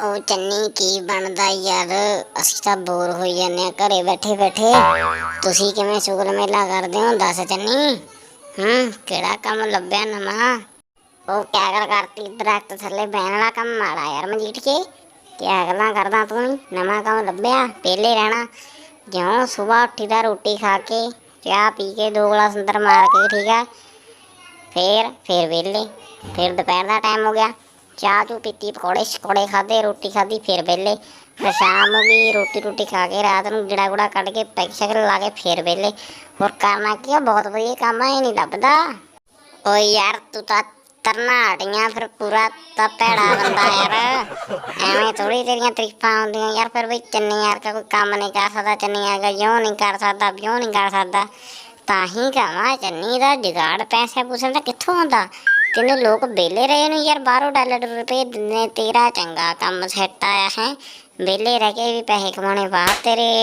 ਉਹ ਚੰਨੀ, ਕੀ ਬਣਦਾ ਯਾਰ? ਅਸੀਂ ਤਾਂ ਬੋਰ ਹੋਈ ਜਾਂਦੇ ਆ ਘਰੇ ਬੈਠੇ ਬੈਠੇ। ਤੁਸੀਂ ਕਿਵੇਂ ਸ਼ੁਗਰ ਮੇਲਾ ਕਰਦੇ ਹੋ? ਦੱਸ ਚੰਨੀ। ਹੂੰ, ਕਿਹੜਾ ਕੰਮ ਲੱਭਿਆ ਨਵਾਂ? ਉਹ ਕਿਆ ਗੱਲ ਕਰਤੀ, ਦਰਖਤ ਥੱਲੇ ਬਹਿਣ ਵਾਲਾ ਕੰਮ ਮਾੜਾ ਯਾਰ ਮਜੀਠ ਕੇ। ਕਿਆ ਗੱਲਾਂ ਕਰਦਾ ਤੂੰ ਨਵਾਂ ਕੰਮ ਲੱਭਿਆ, ਵਿਹਲੇ ਰਹਿਣਾ। ਜਿਉਂ ਸਵੇਰ ਉੱਠੀਦਾ ਰੋਟੀ ਖਾ ਕੇ, ਚਾਹ ਪੀ ਕੇ ਦੋ ਗਲਾਸ ਅੰਦਰ ਮਾਰ ਕੇ, ਠੀਕ ਆ? ਫੇਰ ਫੇਰ ਵਿਹਲੇ। ਫਿਰ ਦੁਪਹਿਰ ਦਾ ਟਾਈਮ ਹੋ ਗਿਆ। ਚਾਹ ਚੂ ਪੀਤੀ, ਪਕੌੜੇ ਸ਼ਕੌੜੇ ਖਾਦੇ ਰੋਟੀ ਖਾਦੀ ਫਿਰ ਵੇਲੇ ਫਿਰ ਸ਼ਾਮ ਹੋ ਗਈ ਰੋਟੀ ਰੋਟੀ ਖਾ ਕੇ ਰਾਤ ਨੂੰ ਜਿਹੜਾ ਗੁੜਾ ਕੱਢ ਕੇ ਪੈਕ ਸ਼ਕਲ ਲਾ ਕੇ ਫਿਰ ਵਿਹਲੇ। ਹੋਰ ਕਰਨਾ ਕੀ ਆ? ਬਹੁਤ ਵਧੀਆ ਕੰਮ ਆ, ਇਹ ਨਹੀਂ ਲੱਭਦਾ। ਓ ਯਾਰ, ਤੂੰ ਤਾਂ ਤਰਨਾ ਹਟੀਆਂ, ਫਿਰ ਪੂਰਾ ਤਾਂ ਭੈੜਾ ਬੰਦਾ ਯਾਰ। ਐਵੇਂ ਥੋੜੀ ਤੇਰੀਆਂ ਤਰੀਫਾਂ ਆਉਂਦੀਆਂ। ਯਾਰ ਫਿਰ ਵੀ ਚੰਨੀ ਯਾਰ ਕਾ ਕੋਈ ਕੰਮ ਨਹੀਂ ਕਰ ਸਕਦਾ, ਚੰਨੀ ਆ ਯੋ ਨਹੀਂ ਕਰ ਸਕਦਾ ਵਿਓ ਨਹੀਂ ਕਰ ਸਕਦਾ। ਤਾਂ ਹੀ ਕਹਾਂ, ਚੰਨੀ ਦਾ ਜੁਗਾੜ ਪੈਸੇ ਪੂਸੇ ਦਾ ਕਿੱਥੋਂ ਆਉਂਦਾ? ਤੈਨੂੰ ਲੋਕ ਵਿਹਲੇ ਰਹੇ ਨੂੰ ਯਾਰ, ਬਾਹਰੋਂ ਡਾਲਰ ਰੁਪਏ ਦਿੰਦੇ ਤੇਰਾ ਚੰਗਾ ਕੰਮ ਸੈੱਟ ਆਇਆ ਹੈ। ਵਿਹਲੇ ਰਹਿ ਕੇ ਵੀ ਪੈਸੇ ਕਮਾਉਣੇ ਬਾਹਰ ਤੇਰੇ।